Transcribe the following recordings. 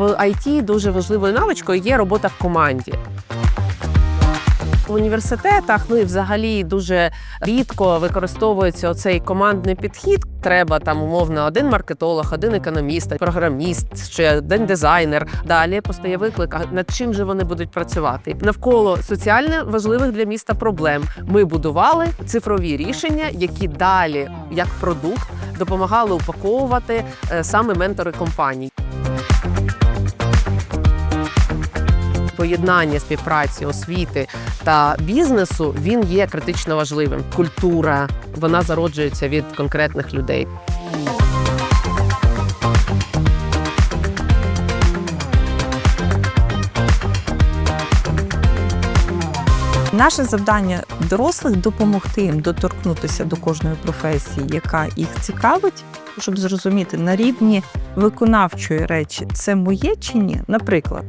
В IT дуже важливою навичкою є робота в команді. В університетах ну і взагалі дуже рідко використовується оцей командний підхід. Треба там умовно один маркетолог, один економіст, програміст, ще один дизайнер. Далі постає виклик, а над чим же вони будуть працювати навколо соціально важливих для міста проблем. Ми будували цифрові рішення, які далі, як продукт, допомагали упаковувати е, саме ментори компаній. Поєднання співпраці освіти та бізнесу він є критично важливим. Культура вона зароджується від конкретних людей. Наше завдання дорослих допомогти їм доторкнутися до кожної професії, яка їх цікавить, щоб зрозуміти на рівні виконавчої речі, це моє чи ні. Наприклад,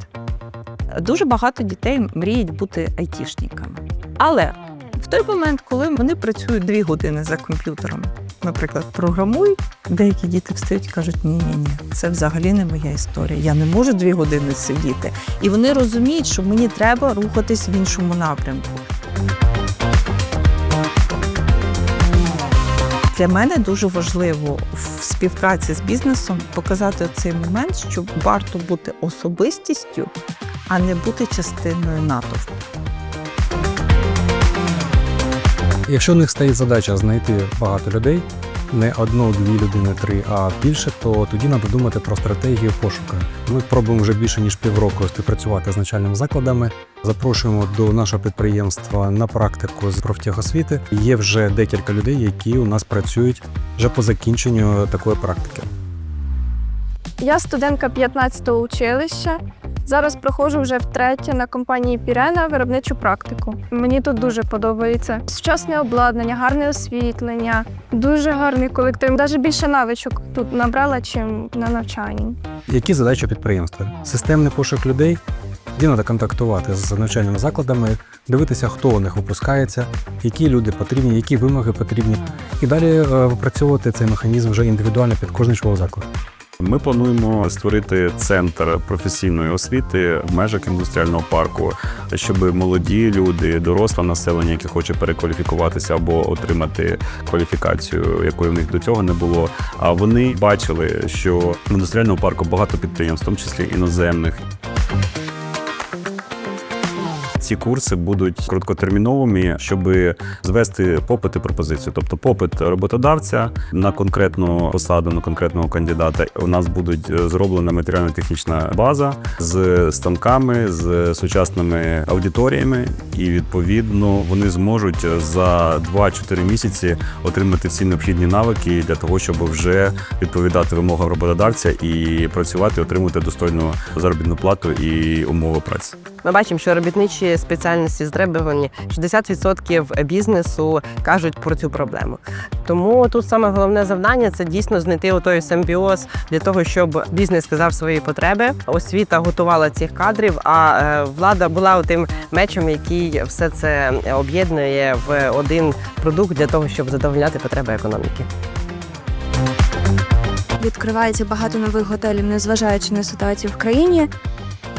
дуже багато дітей мріють бути айтішниками. Але в той момент, коли вони працюють дві години за комп'ютером, наприклад, програмують, деякі діти встають і кажуть, ні, ні, ні, це взагалі не моя історія. Я не можу дві години сидіти. І вони розуміють, що мені треба рухатись в іншому напрямку. Для мене дуже важливо в співпраці з бізнесом показати цей момент, що варто бути особистістю, а не бути частиною натовпу. Якщо у них стоїть задача знайти багато людей, не одну, дві людини, три, а більше, то тоді треба думати про стратегію пошуку. Ми пробуємо вже більше ніж півроку співпрацювати з навчальними закладами. Запрошуємо до нашого підприємства на практику з профтехосвіти. Є вже декілька людей, які у нас працюють вже по закінченню такої практики. Я студентка 15-го училища. Зараз проходжу вже втретє на компанії Пірена виробничу практику. Мені тут дуже подобається. Сучасне обладнання, гарне освітлення, дуже гарний колектив. Навіть більше навичок тут набрала, чим на навчанні. Які задачі підприємства? Системний пошук людей. Треба контактувати з навчальними закладами, дивитися, хто у них випускається, які люди потрібні, які вимоги потрібні, і далі е, випрацьовувати цей механізм вже індивідуально під кожний школу заклад. Ми плануємо створити центр професійної освіти в межах індустріального парку, щоб молоді люди, доросле населення, яке хоче перекваліфікуватися або отримати кваліфікацію, якої в них до цього не було. А вони бачили, що в індустріальному парку багато підприємств, в тому числі іноземних. Ці курси будуть короткотерміновими, щоб звести попит і пропозицію. Тобто попит роботодавця на конкретну посаду, на конкретного кандидата. У нас будуть е, зроблена матеріально-технічна база з станками, з сучасними аудиторіями, і відповідно вони зможуть за 2-4 місяці отримати всі необхідні навики для того, щоб вже відповідати вимогам роботодавця і працювати, отримувати достойну заробітну плату і умови праці. Ми бачимо, що робітничі спеціальності здребувані 60% бізнесу кажуть про цю проблему. Тому тут саме головне завдання це дійсно знайти той симбіоз для того, щоб бізнес сказав свої потреби. Освіта готувала цих кадрів, а е, влада була тим мечем, який все це об'єднує в один продукт для того, щоб задовольняти потреби економіки. Відкривається багато нових готелів, незважаючи на ситуацію в країні.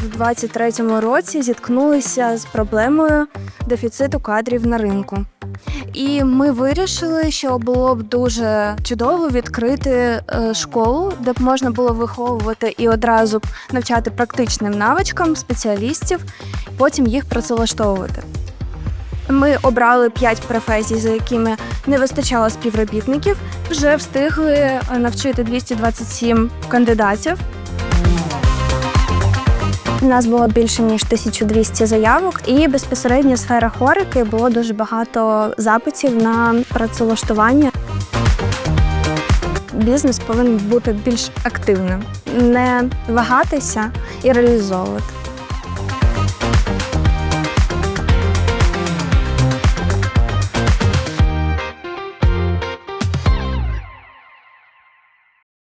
У 2023 році зіткнулися з проблемою дефіциту кадрів на ринку. І ми вирішили, що було б дуже чудово відкрити е, школу, де б можна було виховувати і одразу б навчати практичним навичкам спеціалістів, потім їх працевлаштовувати. Ми обрали п'ять професій, за якими не вистачало співробітників. Вже встигли е, навчити 227 кандидатів. У нас було більше ніж 1200 заявок, і безпосередньо сфера хорики було дуже багато запитів на працевлаштування. Бізнес повинен бути більш активним, не вагатися і реалізовувати.